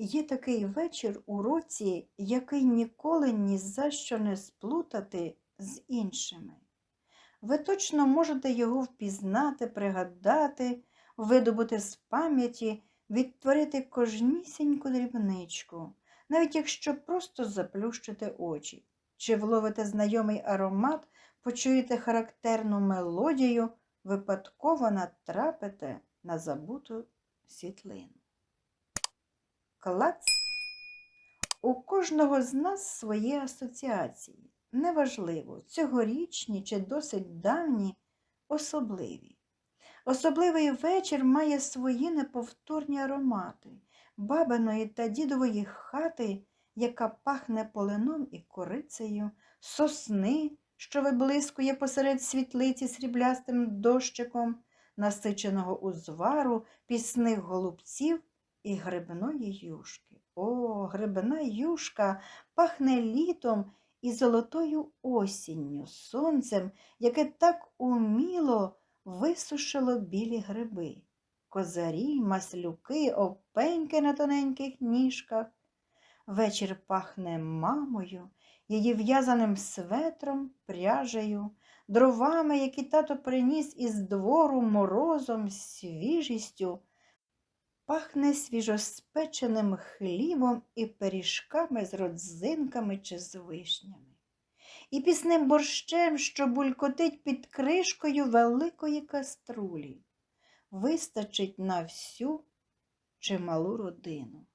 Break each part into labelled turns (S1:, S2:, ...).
S1: Є такий вечір у році, який ніколи ні за що не сплутати з іншими. Ви точно можете його впізнати, пригадати, видобути з пам'яті, відтворити кожнісіньку дрібничку, навіть якщо просто заплющите очі, чи вловите знайомий аромат, почуєте характерну мелодію, випадково натрапите на забуту світлину. Клац. У кожного з нас свої асоціації. Неважливо, цьогорічні чи досить давні, особливі. Особливий вечір має свої неповторні аромати бабиної та дідової хати, яка пахне полином і корицею, сосни, що виблискує посеред світлиці сріблястим дощиком, насиченого узвару, пісних голубців і грибної юшки. О, грибна юшка пахне літом і золотою осінню, сонцем, яке так уміло висушило білі гриби, козарі, маслюки, опеньки на тоненьких ніжках. Вечір пахне мамою, її в'язаним светром, пряжею, дровами, які тато приніс із двору морозом, свіжістю, пахне свіжоспеченим хлібом і пиріжками з родзинками чи з вишнями, і пісним борщем, що булькотить під кришкою великої каструлі, вистачить на всю чималу родину.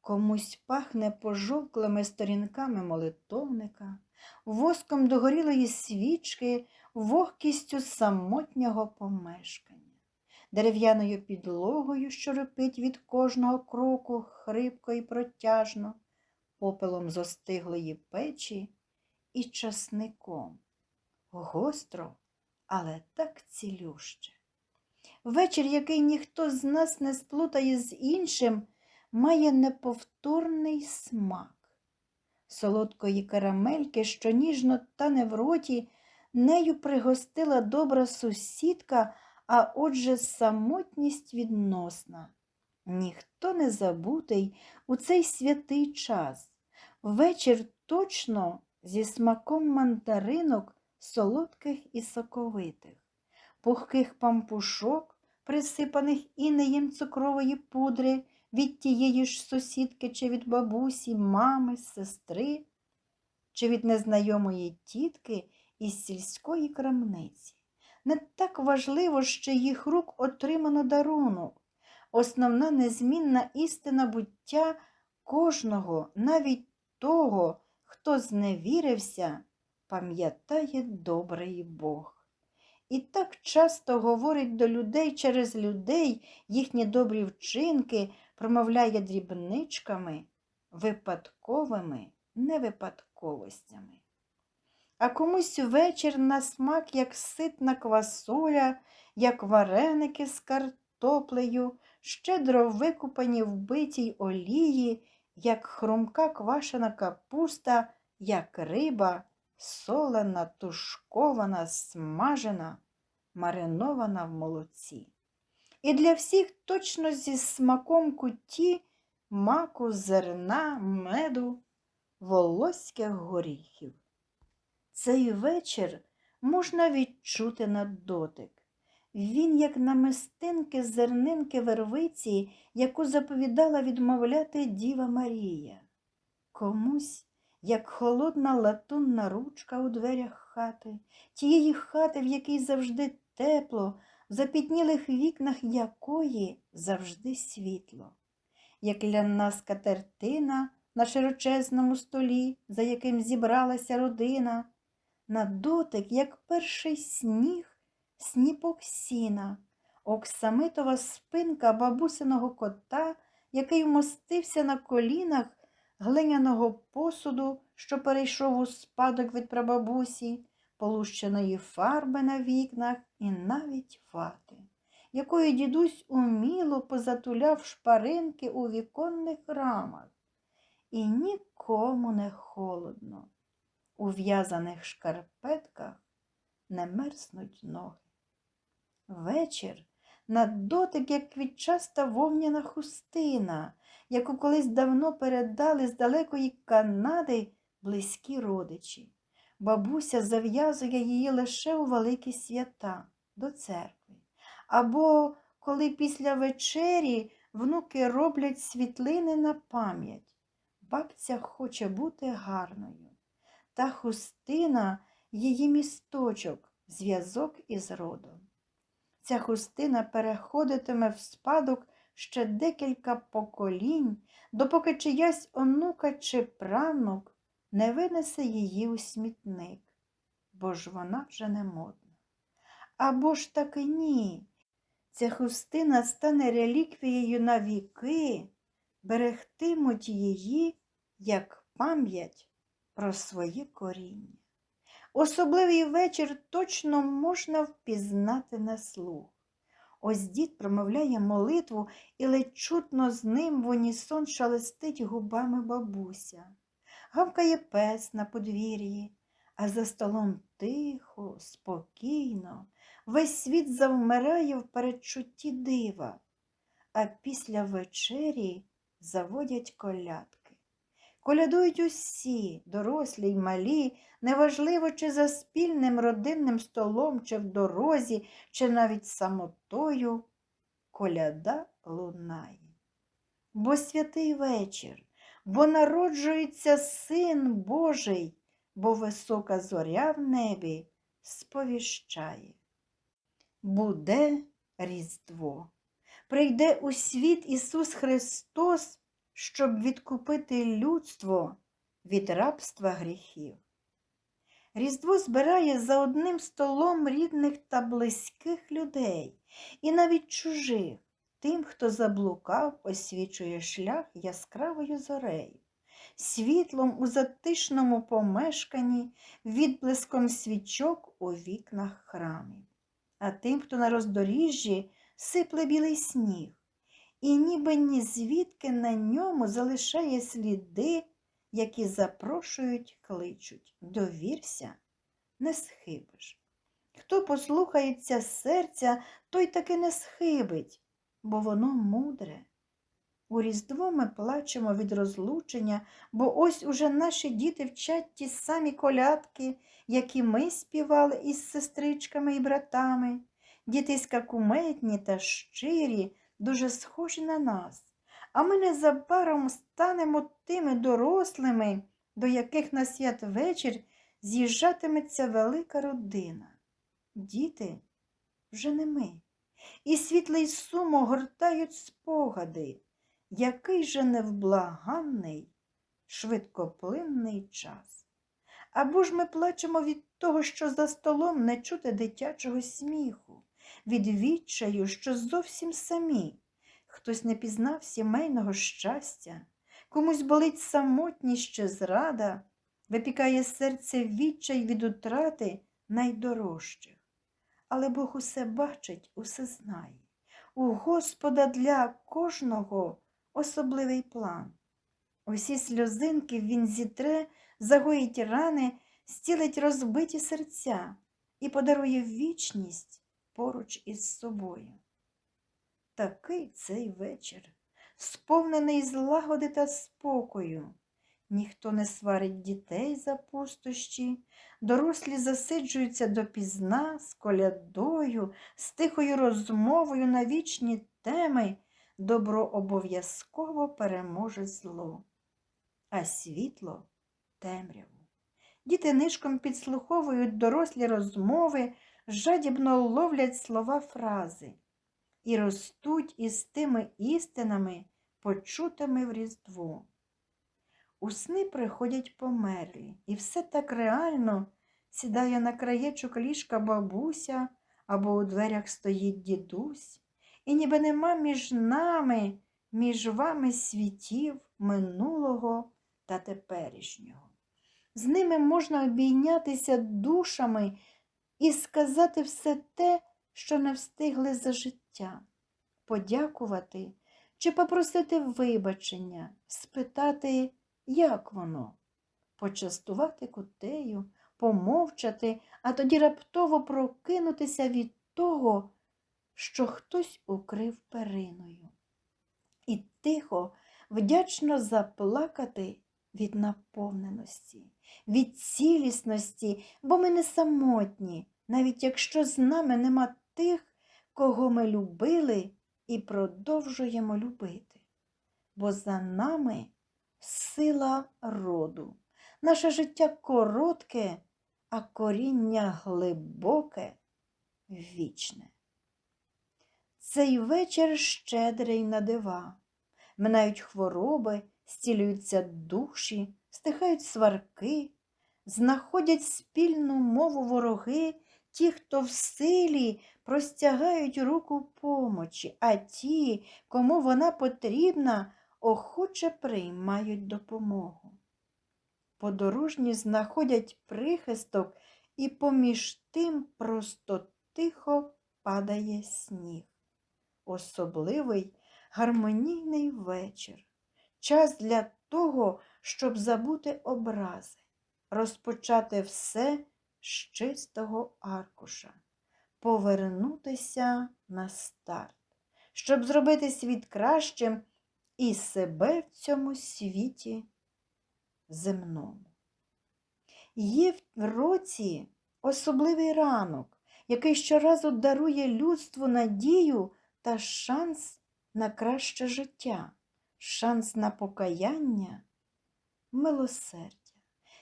S1: Комусь пахне пожовклими сторінками молитовника, воском догорілої свічки, вогкістю самотнього помешкання дерев'яною підлогою, що репить від кожного кроку хрипко і протяжно, попелом зостиглої печі і часником. Гостро, але так цілюще. Вечір, який ніхто з нас не сплутає з іншим, має неповторний смак. Солодкої карамельки, що ніжно тане в роті, нею пригостила добра сусідка, а отже, самотність відносна. Ніхто не забутий у цей святий час. Вечір точно зі смаком мандаринок солодких і соковитих, пухких пампушок, присипаних інеєм цукрової пудри від тієї ж сусідки чи від бабусі, мами, сестри, чи від незнайомої тітки із сільської крамниці. Не так важливо, що їх рук отримано дарунок. Основна незмінна істина буття кожного, навіть того, хто зневірився, пам'ятає добрий Бог. І так часто говорить до людей через людей їхні добрі вчинки, промовляє дрібничками, випадковими невипадковостями а комусь вечір на смак, як ситна квасоля, як вареники з картоплею, щедро викупані в битій олії, як хрумка квашена капуста, як риба, солена, тушкована, смажена, маринована в молоці. І для всіх точно зі смаком куті, маку, зерна, меду, волоських горіхів. Цей вечір можна відчути на дотик. Він, як намистинки зернинки вервиці, яку заповідала відмовляти Діва Марія. Комусь, як холодна латунна ручка у дверях хати, тієї хати, в якій завжди тепло, в запітнілих вікнах якої завжди світло, як ляна скатертина на широчезному столі, за яким зібралася родина на дотик, як перший сніг, сніпок сіна, оксамитова спинка бабусиного кота, який вмостився на колінах глиняного посуду, що перейшов у спадок від прабабусі, полущеної фарби на вікнах і навіть вати, якою дідусь уміло позатуляв шпаринки у віконних рамах. І нікому не холодно у в'язаних шкарпетках не мерзнуть ноги. Вечір на дотик, як квітчаста вовняна хустина, яку колись давно передали з далекої Канади близькі родичі. Бабуся зав'язує її лише у великі свята до церкви. Або коли після вечері внуки роблять світлини на пам'ять. Бабця хоче бути гарною. Та хустина її місточок, зв'язок із родом. Ця хустина переходитиме в спадок ще декілька поколінь, допоки чиясь онука чи правнук не винесе її у смітник, бо ж вона вже не модна. Або ж таки ні. Ця хустина стане реліквією на віки, берегтимуть її як пам'ять про свої коріння. Особливий вечір точно можна впізнати на слух. Ось дід промовляє молитву і ледь чутно з ним в унісон шелестить губами бабуся. Гавкає пес на подвір'ї, а за столом тихо, спокійно, весь світ завмирає в передчутті дива, а після вечері заводять колядки. Колядують усі, дорослі й малі, неважливо, чи за спільним родинним столом, чи в дорозі, чи навіть самотою, коляда лунає. Бо святий вечір, бо народжується Син Божий, бо висока зоря в небі сповіщає. Буде Різдво. Прийде у світ Ісус Христос, щоб відкупити людство від рабства гріхів. Різдво збирає за одним столом рідних та близьких людей, і навіть чужих, тим, хто заблукав, освічує шлях яскравою зорею, світлом у затишному помешканні, відблиском свічок у вікнах храмів. А тим, хто на роздоріжжі сипле білий сніг, і ніби ні звідки на ньому залишає сліди, які запрошують, кличуть. Довірся, не схибиш. Хто послухається серця, той таки не схибить, бо воно мудре. У Різдво ми плачемо від розлучення, бо ось уже наші діти вчать ті самі колядки, які ми співали із сестричками і братами. Дітиська куметні та щирі, дуже схожі на нас, а ми незабаром станемо тими дорослими, до яких на святвечір з'їжджатиметься велика родина. Діти вже не ми. І світлий сум огортають спогади, який же невблаганний, швидкоплинний час. Або ж ми плачемо від того, що за столом не чути дитячого сміху, від відчаю, що зовсім самі. Хтось не пізнав сімейного щастя, комусь болить самотність чи зрада, випікає серце відчай від утрати найдорожчих. Але Бог усе бачить, усе знає. У Господа для кожного особливий план. Усі сльозинки він зітре, загоїть рани, стілить розбиті серця і подарує вічність поруч із собою. Такий цей вечір, сповнений злагоди та спокою. Ніхто не сварить дітей за пустощі, дорослі засиджуються допізна з колядою, з тихою розмовою на вічні теми, добро обов'язково переможе зло, а світло темряву. Діти нишком підслуховують дорослі розмови, жадібно ловлять слова фрази і ростуть із тими істинами, почутими в Різдво. У сни приходять померлі, і все так реально сідає на краєчок ліжка бабуся або у дверях стоїть дідусь, і ніби нема між нами, між вами світів минулого та теперішнього. З ними можна обійнятися душами і сказати все те, що не встигли за життя, подякувати чи попросити вибачення, спитати, як воно, почастувати кутею, помовчати, а тоді раптово прокинутися від того, що хтось укрив периною. І тихо, вдячно заплакати від наповненості, від цілісності, бо ми не самотні, навіть якщо з нами нема тих, кого ми любили і продовжуємо любити. Бо за нами сила роду. Наше життя коротке, а коріння глибоке, вічне. Цей вечір щедрий на дива. Минають хвороби, стілюються душі, стихають сварки, знаходять спільну мову вороги, ті, хто в силі простягають руку помочі, а ті, кому вона потрібна, охоче приймають допомогу. Подорожні знаходять прихисток, і поміж тим просто тихо падає сніг. Особливий гармонійний вечір, час для того, щоб забути образи, розпочати все з чистого аркуша, повернутися на старт, щоб зробити світ кращим і себе в цьому світі земному. Є в році особливий ранок, який щоразу дарує людству надію та шанс на краще життя, шанс на покаяння, милосердя.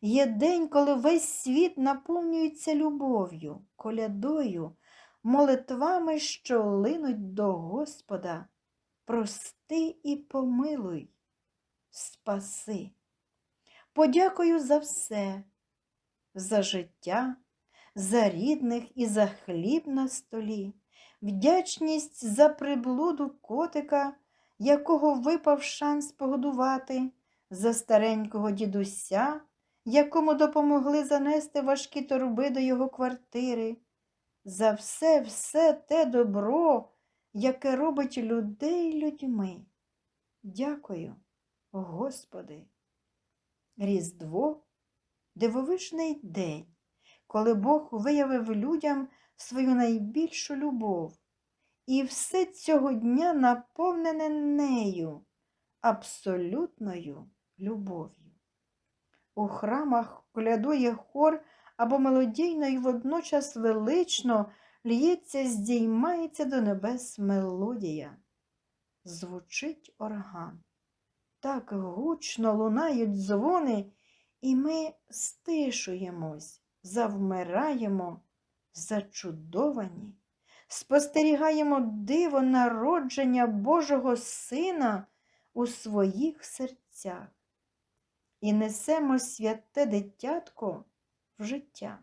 S1: Є день, коли весь світ наповнюється любов'ю, колядою, молитвами, що линуть до Господа. Прости і помилуй, спаси. Подякую за все, за життя, за рідних і за хліб на столі, вдячність за приблуду котика, якого випав шанс погодувати, за старенького дідуся, якому допомогли занести важкі торби до його квартири, за все, все те добро, яке робить людей людьми. Дякую, Господи. Різдво дивовижний день, коли Бог виявив людям свою найбільшу любов, і все цього дня наповнене нею, абсолютною любов'ю. У храмах колядує хор або мелодійно і водночас велично лється, здіймається до небес мелодія. Звучить орган. Так гучно лунають дзвони, і ми стишуємось, завмираємо, зачудовані, спостерігаємо диво народження Божого Сина у своїх серцях і несемо святе дитятко в життя,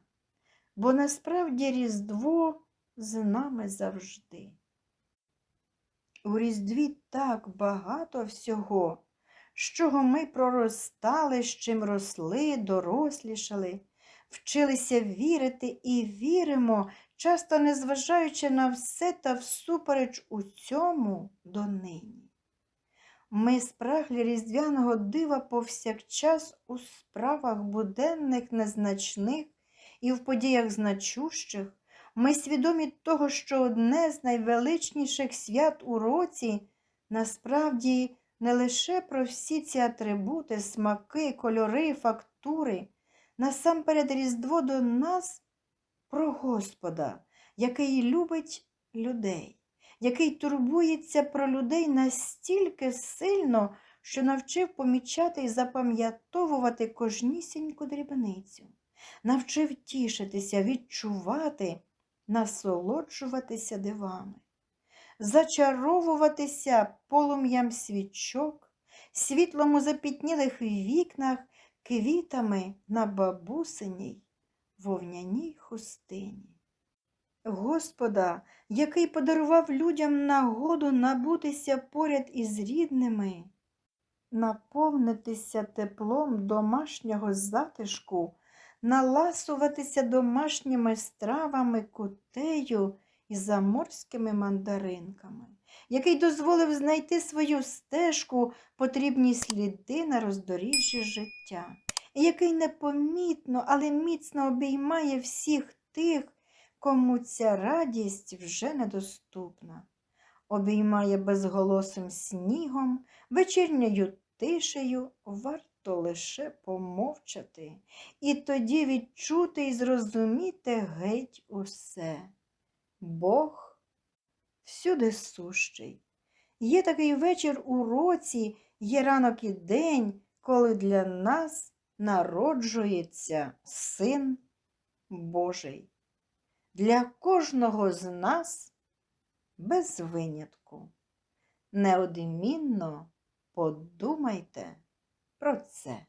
S1: бо насправді Різдво з нами завжди. У Різдві так багато всього, з чого ми проростали, з чим росли, дорослішали, вчилися вірити і віримо, часто незважаючи на все та всупереч у цьому донині. Ми спраглі різдвяного дива повсякчас у справах буденних, незначних і в подіях значущих. Ми свідомі того, що одне з найвеличніших свят у році насправді не лише про всі ці атрибути, смаки, кольори, фактури, насамперед Різдво до нас про Господа, який любить людей який турбується про людей настільки сильно, що навчив помічати і запам'ятовувати кожнісіньку дрібницю, навчив тішитися, відчувати, насолоджуватися дивами, зачаровуватися полум'ям свічок, світлом у запітнілих вікнах, квітами на бабусиній вовняній хустині. Господа, який подарував людям нагоду набутися поряд із рідними, наповнитися теплом домашнього затишку, наласуватися домашніми стравами, кутею і заморськими мандаринками, який дозволив знайти свою стежку, потрібні сліди на роздоріжжі життя, і який непомітно, але міцно обіймає всіх тих, кому ця радість вже недоступна, обіймає безголосим снігом, вечірньою тишею варто лише помовчати, і тоді відчути і зрозуміти геть усе. Бог всюди сущий. Є такий вечір у році, є ранок і день, коли для нас народжується Син Божий. Для кожного з нас без винятку. Неодмінно подумайте про це.